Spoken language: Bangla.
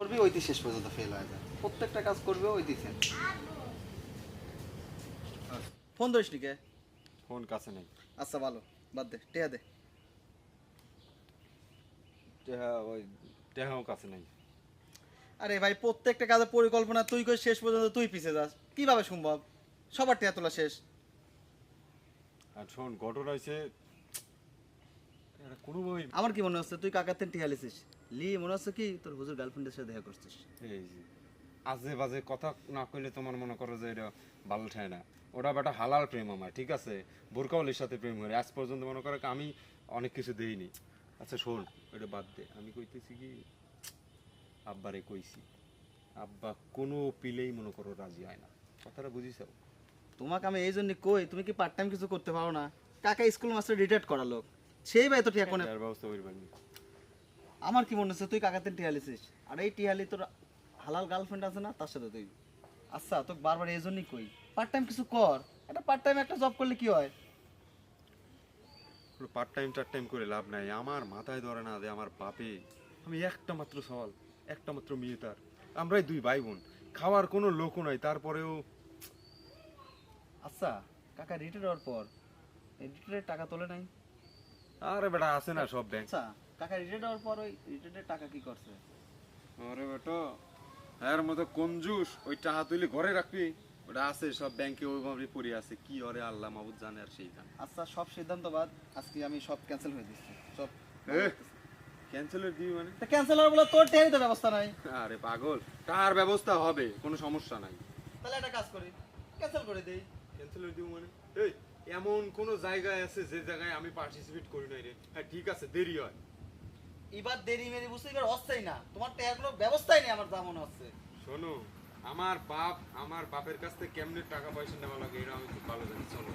করবি ওইটি শেষ পর্যন্ত ফেল হয়ে যায়। প্রত্যেকটা কাজ করবে ওইটি ফেল ফোন ধরিস নি কে? ফোন কাছে নেই। আচ্ছা ভালো। বাদ দে টেয়া দে। টেহা ওই টেহাও কাছে নেই। আরে ভাই প্রত্যেকটা কাজের পরিকল্পনা তুই করে শেষ পর্যন্ত তুই পিছিয়ে যাস। কীভাবে সম্ভব? সবার টেয়া তোলা শেষ। আর শোন ঘটনা হয়েছে কোনোভাবেই আমার কি মনে হচ্ছে? তুই কাকার থেকে টিয়া লিছিস লি মনে হচ্ছে কি তোর হুজুর গার্লফ্রেন্ডের সাথে দেখা করছিস? এই যে আজে বাজে কথা না কইলে তোমার মনে করো যে এটা ভালো ঠায় না। ওটা বেটা হালাল প্রেম আমার ঠিক আছে? বোরকাওয়ালির সাথে প্রেম করে। আজ পর্যন্ত মনে করো আমি অনেক কিছু দেইনি। আচ্ছা শোন এটা বাদ দে। আমি কইতেছি কি আব্বারে কইছি আব্বা কোনো পিলেই মনে করো রাজি হয় না। কথাটা বুঝিস? তোমাকে আমি এই জন্য কই তুমি কি পার্ট টাইম কিছু করতে পারো না? কাকা স্কুল মাস্টার রিটায়ার্ড করা লোক। সেই ভাই তো টিয়া কোনে এর ব্যবস্থা করবেন আমার কি মনে হচ্ছে তুই কাকাতে টিয়া লিছিস? আর এই টিয়ালি তোর হালাল গার্লফ্রেন্ড আছে না তার সাথে তুই? আচ্ছা তোকে বারবার এই জন্যই কই। পার্ট টাইম কিছু কর। একটা পার্ট টাইম একটা জব করলে কি হয়? পার্ট টাইম টার টাইম করে লাভ নাই। আমার মাথায় ধরে না যে আমার বাপে আমি একটা মাত্র সওয়াল একটা মাত্র মেয়ে তার। আমরাই দুই ভাই বোন খাওয়ার কোনো লোকও নাই তারপরেও আচ্ছা কাকা রিটায়ার হওয়ার পর রিটায়ারের টাকা তোলে নাই? আরে বেটা আছে না সব ব্যাংক আচ্ছা কাকা রিটায়ার হওয়ার পর ওই রিটায়ারের টাকা কি করছে? আরে বেটা এর মতো কঞ্জুস ওই টাকা তুলে ঘরে রাখবি। ওটা আছে সব ব্যাংকে ওইভাবে পড়ে আছে। কি ওরে আল্লাহ মাহবুদ জানে আর সেই জানে। আচ্ছা সব সিদ্ধান্ত বাদ আজকে আমি সব ক্যান্সেল হয়ে দিচ্ছি। সব ক্যান্সেলের দিবি মানে? তা ক্যান্সেল হওয়ার বলে তোর টেয়ারই তো ব্যবস্থা নাই। আরে পাগল টাকার ব্যবস্থা হবে? কোনো সমস্যা নাই। তাহলে একটা কাজ করি ক্যান্সেল করে দেই। ক্যান্সেলের দিব মানে? এই এমন কোন জায়গায় আছে যে জায়গায় আমি পার্টিসিপেট করি নাই রে। হ্যাঁ ঠিক আছে দেরি হয়। এবার দেরি মেরি বুঝতে এবার অস্থায়ী না। তোমার তো এখনও ব্যবস্থাই নেই আমার যা মনে হচ্ছে। শোনো আমার বাপ আমার বাপের কাছ থেকে কেমনে টাকা পয়সা নেওয়া লাগে এটা আমি খুব ভালো জানি। চলো।